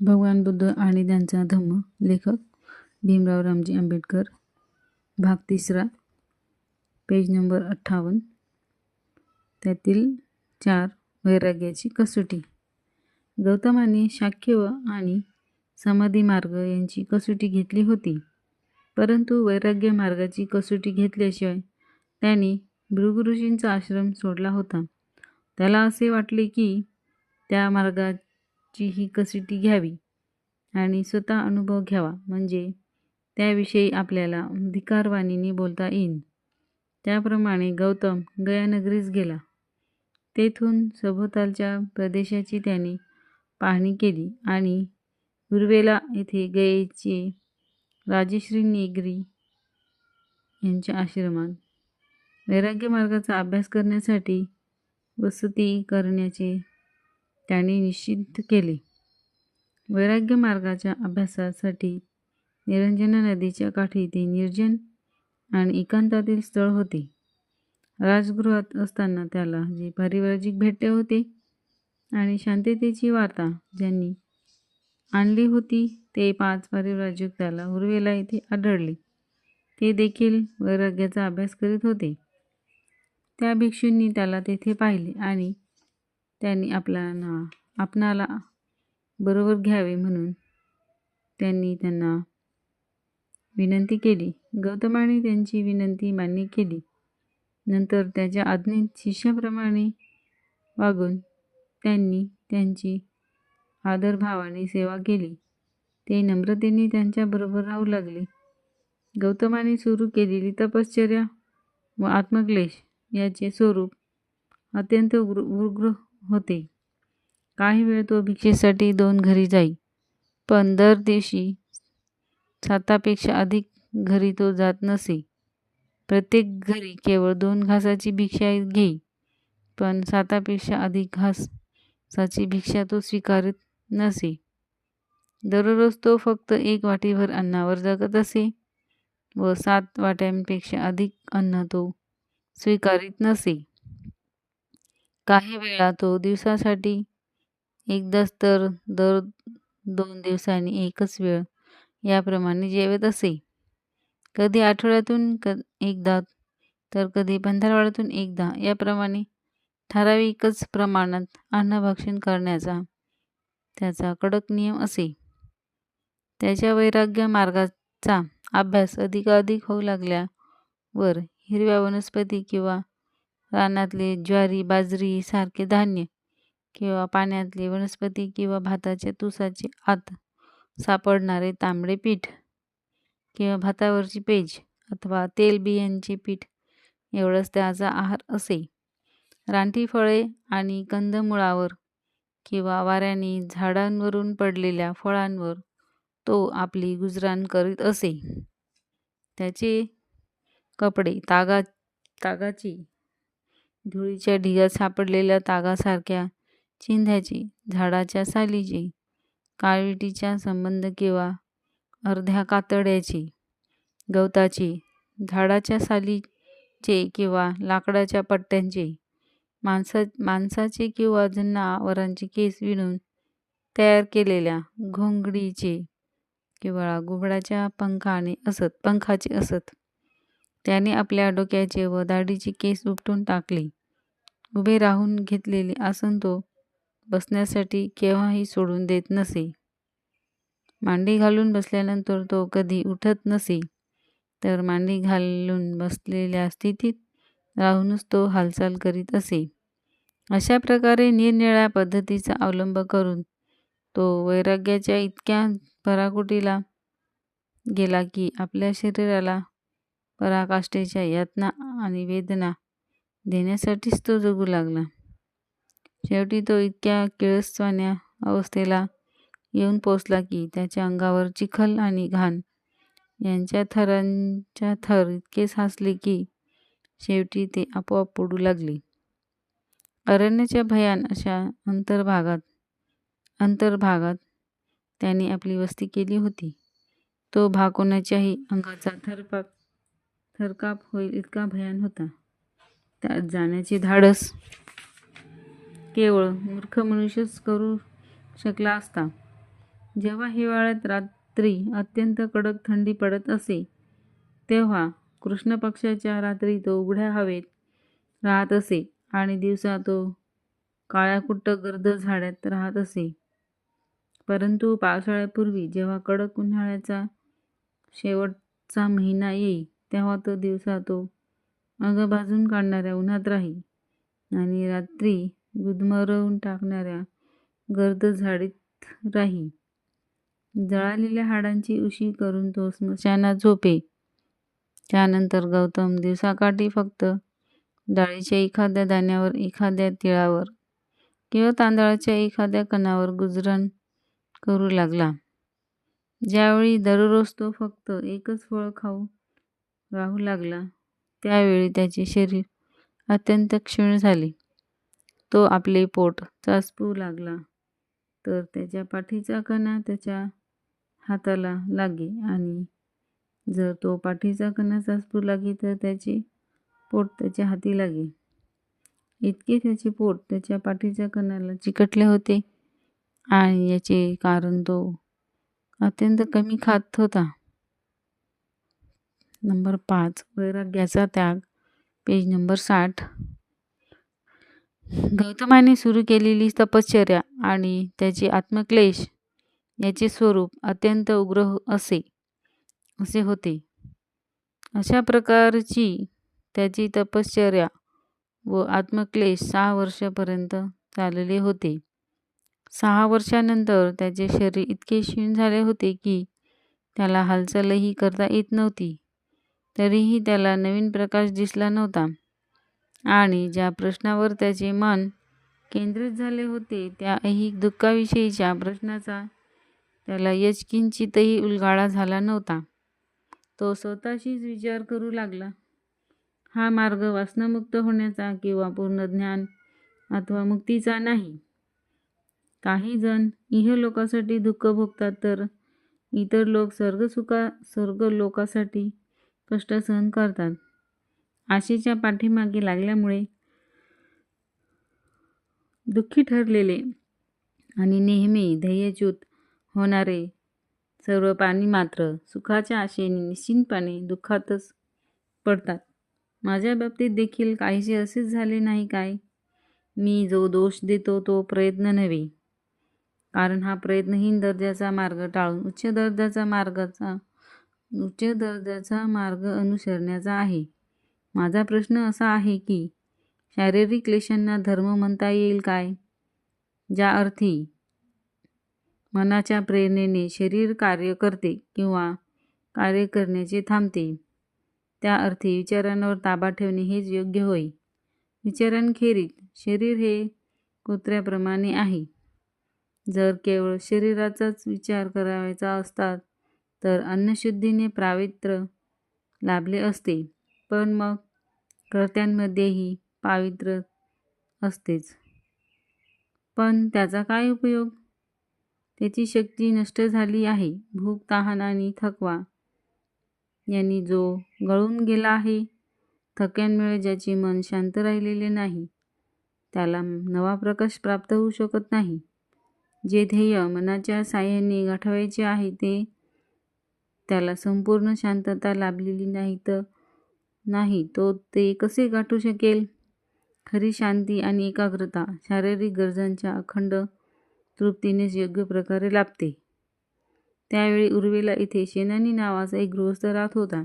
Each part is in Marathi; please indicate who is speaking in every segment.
Speaker 1: भगवान बुद्ध आणि त्यांचा धम्म लेखक भीमराव रामजी आंबेडकर. भाग तिसरा पेज नंबर अठ्ठावन्न. त्यातील चार वैराग्याची कसोटी. गौतमाने शाक्य व आणि समाधी मार्ग यांची कसोटी घेतली होती. परंतु वैराग्य मार्गाची कसोटी घेतल्याशिवाय त्याने भृगुऋषींचा आश्रम सोडला होता. त्याला असे वाटले की त्या मार्गात ची ही कसोटी घ्यावी आणि स्वतः अनुभव घ्यावा. म्हणजे त्याविषयी आपल्याला धिकारवाणीने बोलता येईल त्याप्रमाणे गौतम गयानगरीस गेला. तेथून सभोवतालच्या प्रदेशाची त्याने पाहणी केली आणि उर्वेला येथे गयेचे राजश्री नेगरी यांच्या आश्रमात वैराग्य मार्गाचा अभ्यास करण्यासाठी वसती करण्याचे त्याने निश्चित केले. वैराग्य मार्गाच्या अभ्यासासाठी निरंजना नदीच्या काठी ते निर्जन आणि एकांतातील स्थळ होते. राजगृहात असताना त्याला जे पारिवारिक भेटले होते आणि शांततेची वार्ता ज्यांनी आणली होती ते पाच पारिव्राजक त्याला उर्वेला येथे आढळले. ते देखील वैराग्याचा अभ्यास करीत होते. त्या भिक्षूंनी त्याला तेथे पाहिले आणि त्यांनी आपल्याला आपणाला बरोबर घ्यावे म्हणून त्यांनी त्यांना विनंती केली. गौतमाने त्यांची विनंती मान्य केली. नंतर त्याच्या आज्ञेत शिष्याप्रमाणे वागून त्यांनी त्यांची आदरभावाने सेवा केली. ते नम्रतेने त्यांच्याबरोबर राहू लागले. गौतमाने सुरू केलेली तपश्चर्या व आत्मक्लेश याचे स्वरूप अत्यंत उग्र होते. काही वेळ तो भिक्षेसाठी दोन घरी जाई. पण दर दिवशी सातापेक्षा अधिक घरी तो जात नसे. प्रत्येक घरी केवळ दोन घासाची भिक्षा घेई पण सातापेक्षा अधिक घासाची भिक्षा तो स्वीकारत नसे. दररोज तो फक्त एक वाटीभर अन्नावर जगत असे व सात वाट्यांपेक्षा अधिक अन्न तो स्वीकारित नसे. काही वेळा तो दिवसासाठी एकदाच तर दर दोन दिवसांनी एकच वेळ याप्रमाणे जेवत असे. कधी आठवड्यातून क एकदा तर कधी पंधरवड्यातून एकदा याप्रमाणे ठराविकच प्रमाणात अन्नभक्षण करण्याचा त्याचा कडक नियम असे. त्याच्या वैराग्य मार्गाचा अभ्यास अधिकाधिक होऊ लागल्यावर हिरव्या वनस्पती किंवा रानातले ज्वारी बाजरी सारखे धान्य किंवा पाण्यातले वनस्पती किंवा भाताच्या तुसाचे आत सापडणारे तांबडे पीठ किंवा भातावरची पेज अथवा तेलबियांचे पीठ एवढंच त्याचा आहार असे. रानटी फळे आणि कंदमुळावर किंवा वाऱ्याने झाडांवरून पडलेल्या फळांवर तो आपली गुजराण करीत असे. त्याचे कपडे तागा तागाची धुळीच्या ढिगात सापडलेल्या तागासारख्या चिंध्याचे झाडाच्या सालीचे काळविटीच्या संबंध किंवा अर्ध्या कातड्याचे गवताचे झाडाच्या सालीचे किंवा लाकडाच्या पट्ट्यांचे माणसा माणसाचे किंवा जनावरांचे केस विणून तयार केलेल्या घोंगडीचे किंवा घुबडाच्या पंखाने असत पंखाचे असत. त्याने आपल्या डोक्याचे व दाढीचे केस उपटून टाकले. उभे राहून घेतलेले आसन तो बसण्यासाठी केव्हाही सोडून देत नसे. मांडी घालून बसल्यानंतर तो कधी उठत नसे. तर मांडी घालून बसलेल्या स्थितीत राहूनच तो हालचाल करीत असे. अशा प्रकारे निरनिळ्या पद्धतीचा अवलंब करून तो वैराग्याच्या इतक्या पराकुटीला गेला की आपल्या शरीराला पराकाष्ठेच्या यातना आणि वेदना देण्यासाठीच तो जगू लागला. शेवटी तो इतक्या किळसवान्या अवस्थेला येऊन पोचला की त्याच्या अंगावर चिखल आणि घाण यांच्या थरांच्या थर इतके साचले की शेवटी ते आपोआप पडू लागले. अरण्याच्या भयान अशा अंतर्भागात अंतर्भागात त्याने आपली वस्ती केली होती. तो भाग कोणाच्याही अंगाचा थरपाक थरकाप होईल इतका भयान होता. त्यात जाण्याचे धाडस. केवळ मूर्ख मनुष्यच करू शकला असता. जेव्हा हिवाळ्यात रात्री अत्यंत कडक थंडी पडत असे तेव्हा कृष्ण पक्षाच्या रात्री तो उघड्या हवेत राहत असे आणि दिवसा तो काळ्याकुट्ट गर्द झाड्यात राहत असे. परंतु पावसाळ्यापूर्वी जेव्हा कडक उन्हाळ्याचा शेवटचा महिना येई तेव्हा तो दिवसा तो अगं भाजून काढणाऱ्या उन्हात राही आणि रात्री गुदमरवून टाकणाऱ्या गर्द झाडीत राही. जळालेल्या हाडांची उशी करून तो स्मशानात झोपे. त्यानंतर गौतम दिवसाकाठी फक्त डाळीच्या एखाद्या दाण्यावर एखाद्या तिळावर किंवा तांदळाच्या एखाद्या कणावर गुजरण करू लागला. ज्यावेळी दररोज तो फक्त एकच फळ खाऊ राहू लागला. त्यावेळी त्याचे शरीर अत्यंत क्षीण झाले. तो आपले पोट चाचपू लागला. तर त्याच्या पाठीचा कणा त्याच्या हाताला लागे आणि जर तो पाठीचा कणा चाचपू लागे तर त्याचे पोट त्याच्या हाती लागे. इतके त्याचे पोट त्याच्या पाठीच्या कणाला चिकटले होते आणि याचे कारण तो अत्यंत कमी खात होता. नंबर पाच वैराग्याचा त्याग. पेज नंबर साठ. गौतमाने सुरू केलेली तपश्चर्या आणि त्याचे आत्मक्लेश याचे स्वरूप अत्यंत उग्र असे असे होते. अशा प्रकारची त्याची तपश्चर्या व आत्मक्लेश सहा वर्षापर्यंत चालले होते. सहा वर्षानंतर त्याचे शरीर इतके क्षीण झाले होते की त्याला हालचालही करता येत नव्हती. तरीही त्याला नवीन प्रकाश दिसला नव्हता. आणि ज्या प्रश्नावर त्याचे मन केंद्रित झाले होते त्या ऐहिक दुःखाविषयीच्या प्रश्नाचा त्याला यचकिंचितही उलगाडा झाला नव्हता. तो स्वतःशीच विचार करू लागला. हा मार्ग वासनामुक्त होण्याचा किंवा पूर्ण ज्ञान अथवा मुक्तीचा नाही. काही जण इहलोकासाठी दुःख भोगतात तर इतर लोक स्वर्गसुखा स्वर्ग लोकासाठी कष्ट सहन करतात. आशेच्या पाठीमागे लागल्यामुळे दुःखी ठरलेले आणि नेहमी ध्येयच्युत होणारे सर्व प्राणी मात्र सुखाच्या आशेने निश्चिंतपणे दुःखातच पडतात. माझ्या बाबतीत देखील काहीसे असेच झाले नाही काय? मी जो दोष देतो तो प्रयत्न नव्हे. कारण हा प्रयत्नहीन दर्जाचा मार्ग टाळून उच्च दर्जाचा मार्गाचा उच्च दर्जाचा मार्ग अनुसरण्याचा आहे. माझा प्रश्न असा आहे की शारीरिक क्लेशांना धर्म म्हणता येईल काय? ज्या अर्थी मनाच्या प्रेरणेने शरीर कार्य करते किंवा कार्य करण्याचे थांबते त्या अर्थी विचारांवर ताबा ठेवणे हेच योग्य होय. विचारांखेरीज शरीर हे कुत्र्याप्रमाणे आहे. जर केवळ शरीराचाच विचार करायचा असतात तर अन्नशुद्धीने पावित्र्य लाभले असते. पण मग कर्त्यांमध्येही पावित्र्य असतेच. पण त्याचा काय उपयोग? त्याची शक्ती नष्ट झाली आहे. भूक तहान आणि थकवा यांनी जो गळून गेला आहे थक्यांमुळे ज्याचे मन शांत राहिलेले नाही त्याला नवा प्रकाश प्राप्त होऊ शकत नाही. जे ध्येय मनाच्या साह्याने गाठवायचे आहे ते त्याला संपूर्ण शांतता लाभलेली नाही तर नाही तो ते कसे गाठू शकेल? खरी शांती आणि एकाग्रता शारीरिक गरजांच्या अखंड तृप्तीनेच योग्य प्रकारे लाभते. त्यावेळी उर्वेला इथे शेनानी नावाचा एक गृहस्थ राहत होता.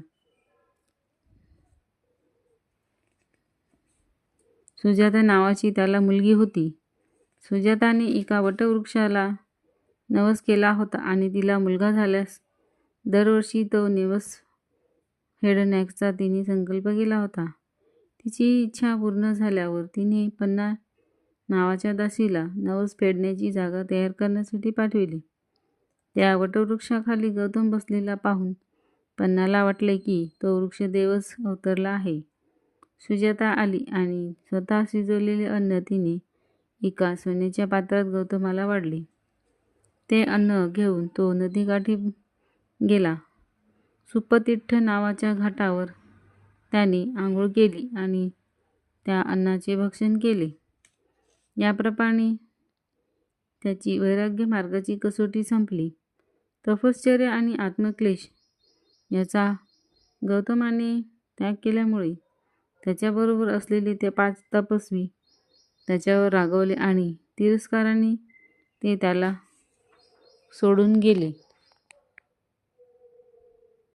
Speaker 1: सुजाता नावाची त्याला मुलगी होती. सुजाताने एका वटवृक्षाला नवस केला होता आणि तिला मुलगा झाल्यास दरवर्षी तो निवस हेडनॅकचा तिने संकल्प केला होता. तिची इच्छा पूर्ण झाल्यावर तिने पन्ना नावाच्या दासीला नवस फेडण्याची जागा तयार करण्यासाठी पाठविली. त्या वटवृक्षाखाली गौतम बसलेला पाहून पन्नाला वाटले की तो वृक्ष देवच अवतरला आहे. सुजाता आली आणि स्वतः शिजवलेले अन्न तिने एका सोन्याच्या पात्रात गौतमाला वाढले. ते अन्न घेऊन तो नदीकाठी गेला. सुपतिठ्ठ नावाच्या घाटावर त्याने आंघोळ केली आणि त्या अन्नाचे भक्षण केले. याप्रमाणे त्याची वैराग्य मार्गाची कसोटी संपली. तपश्चर्या आणि आत्मक्लेश याचा गौतमाने त्याग केल्यामुळे त्याच्याबरोबर असलेले ते पाच तपस्वी त्याच्यावर रागवले आणि तिरस्काराने ते त्याला सोडून गेले.